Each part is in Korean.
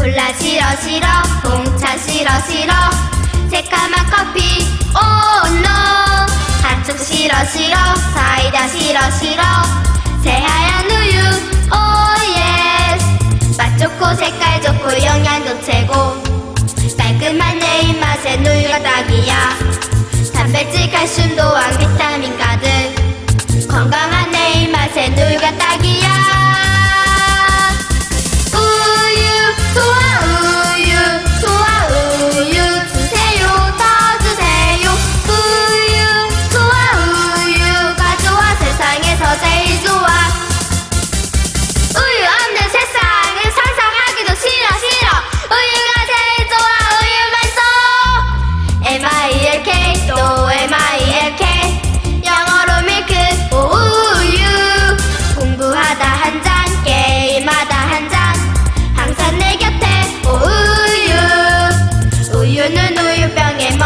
콜라 싫어 싫어. 홍차 싫어 싫어. 새까만 커피. 오노 한쪽 싫어 싫어. 사이다 싫어 싫어. 새하얀 우유. 오예스 맛 좋고 색깔 좋고 영양도 최고. 깔끔한 내 입맛에 우유가 딱이야. 단백질 칼슘도 왕비타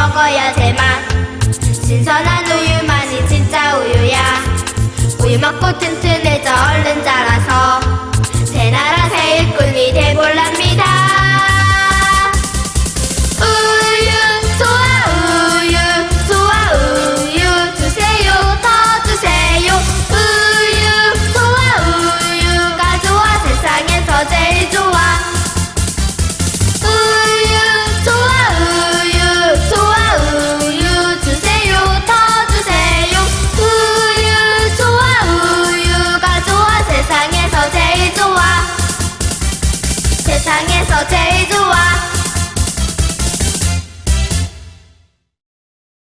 먹어야 제맛 신선한 우유만이 진짜 우유야. 우유 먹고 튼튼